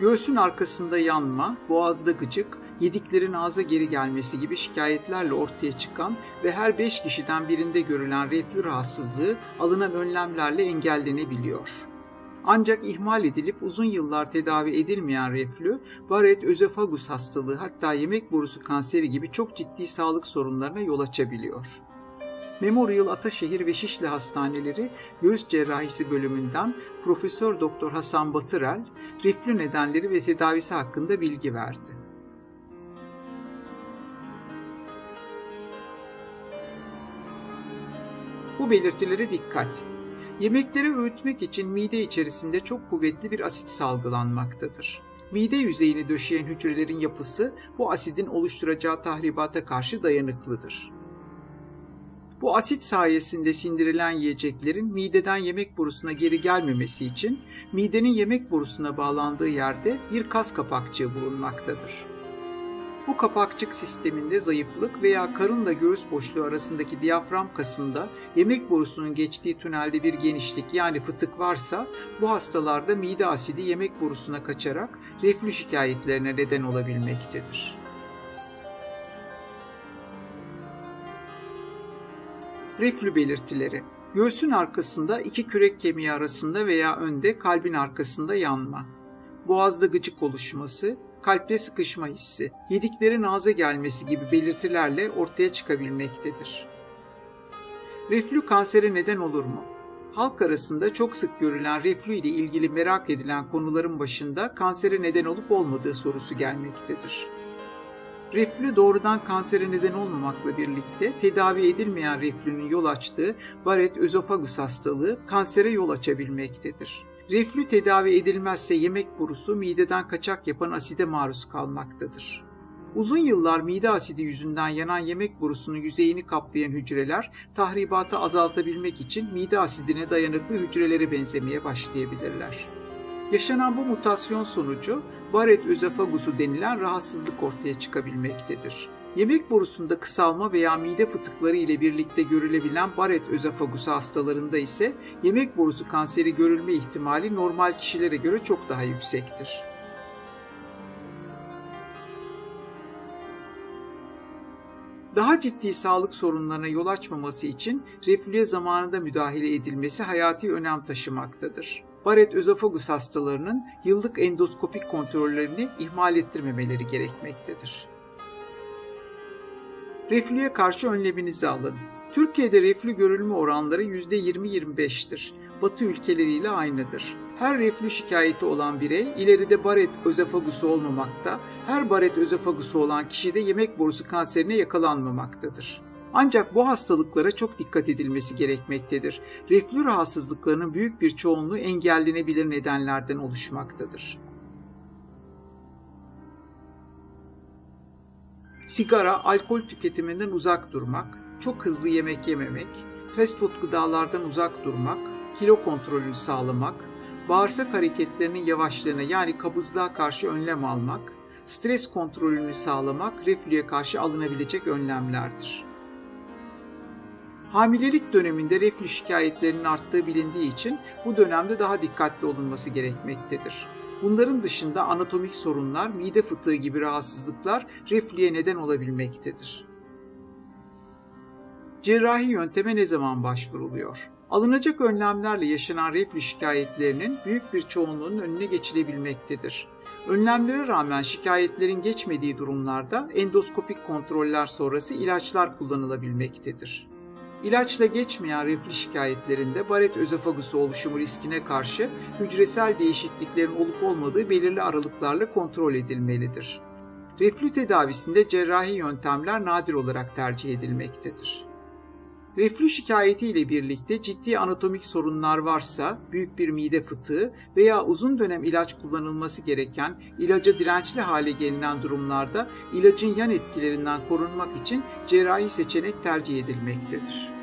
Göğsün arkasında yanma, boğazda gıcık, yediklerin ağza geri gelmesi gibi şikayetlerle ortaya çıkan ve her 5 kişiden birinde görülen reflü rahatsızlığı alınan önlemlerle engellenebiliyor. Ancak ihmal edilip uzun yıllar tedavi edilmeyen reflü, Barrett özofagus hastalığı hatta yemek borusu kanseri gibi çok ciddi sağlık sorunlarına yol açabiliyor. Memorial Ataşehir ve Şişli Hastaneleri Göğüs Cerrahisi bölümünden Profesör Doktor Hasan Batırel, reflü nedenleri ve tedavisi hakkında bilgi verdi. Bu belirtilere dikkat. Yemekleri öğütmek için mide içerisinde çok kuvvetli bir asit salgılanmaktadır. Mide yüzeyini döşeyen hücrelerin yapısı bu asidin oluşturacağı tahribata karşı dayanıklıdır. Bu asit sayesinde sindirilen yiyeceklerin mideden yemek borusuna geri gelmemesi için midenin yemek borusuna bağlandığı yerde bir kas kapakçığı bulunmaktadır. Bu kapakçık sisteminde zayıflık veya karınla göğüs boşluğu arasındaki diyafram kasında yemek borusunun geçtiği tünelde bir genişlik yani fıtık varsa bu hastalarda mide asidi yemek borusuna kaçarak reflü şikayetlerine neden olabilmektedir. Reflü belirtileri Göğsün arkasında iki kürek kemiği arasında veya önde kalbin arkasında yanma. Boğazda gıcık oluşması, kalpte sıkışma hissi, yediklerin ağza gelmesi gibi belirtilerle ortaya çıkabilmektedir. Reflü kansere neden olur mu? Halk arasında çok sık görülen reflü ile ilgili merak edilen konuların başında kansere neden olup olmadığı sorusu gelmektedir. Reflü doğrudan kansere neden olmamakla birlikte tedavi edilmeyen reflünün yol açtığı Barrett özofagus hastalığı kansere yol açabilmektedir. Reflü tedavi edilmezse yemek borusu mideden kaçak yapan aside maruz kalmaktadır. Uzun yıllar mide asidi yüzünden yanan yemek borusunun yüzeyini kaplayan hücreler tahribatı azaltabilmek için mide asidine dayanıklı hücrelere benzemeye başlayabilirler. Yaşanan bu mutasyon sonucu Barrett özofagusu denilen rahatsızlık ortaya çıkabilmektedir. Yemek borusunda kısalma veya mide fıtıkları ile birlikte görülebilen Barrett özofagusu hastalarında ise yemek borusu kanseri görülme ihtimali normal kişilere göre çok daha yüksektir. Daha ciddi sağlık sorunlarına yol açmaması için reflüye zamanında müdahale edilmesi hayati önem taşımaktadır. Barrett özofagus hastalarının yıllık endoskopik kontrollerini ihmal ettirmemeleri gerekmektedir. Reflüye karşı önleminizi alın. Türkiye'de reflü görülme oranları %20-25'tir. Batı ülkeleriyle aynıdır. Her reflü şikayeti olan birey ileride Barrett özofagusu olmamakta, her Barrett özofagusu olan kişi de yemek borusu kanserine yakalanmamaktadır. Ancak bu hastalıklara çok dikkat edilmesi gerekmektedir. Reflü rahatsızlıklarının büyük bir çoğunluğu engellenebilir nedenlerden oluşmaktadır. Sigara, alkol tüketiminden uzak durmak, çok hızlı yemek yememek, fast food gıdalardan uzak durmak, kilo kontrolünü sağlamak, bağırsak hareketlerinin yavaşlığına yani kabızlığa karşı önlem almak, stres kontrolünü sağlamak reflüye karşı alınabilecek önlemlerdir. Hamilelik döneminde reflü şikayetlerinin arttığı bilindiği için bu dönemde daha dikkatli olunması gerekmektedir. Bunların dışında anatomik sorunlar, mide fıtığı gibi rahatsızlıklar reflüye neden olabilmektedir. Cerrahi yönteme ne zaman başvuruluyor? Alınacak önlemlerle yaşanan reflü şikayetlerinin büyük bir çoğunluğunun önüne geçilebilmektedir. Önlemlere rağmen şikayetlerin geçmediği durumlarda endoskopik kontroller sonrası ilaçlar kullanılabilmektedir. İlaçla geçmeyen reflü şikayetlerinde Barrett özofagusu oluşumu riskine karşı hücresel değişikliklerin olup olmadığı belirli aralıklarla kontrol edilmelidir. Reflü tedavisinde cerrahi yöntemler nadir olarak tercih edilmektedir. Reflü şikayeti ile birlikte ciddi anatomik sorunlar varsa, büyük bir mide fıtığı veya uzun dönem ilaç kullanılması gereken ilaca dirençli hale gelinen durumlarda ilacın yan etkilerinden korunmak için cerrahi seçenek tercih edilmektedir.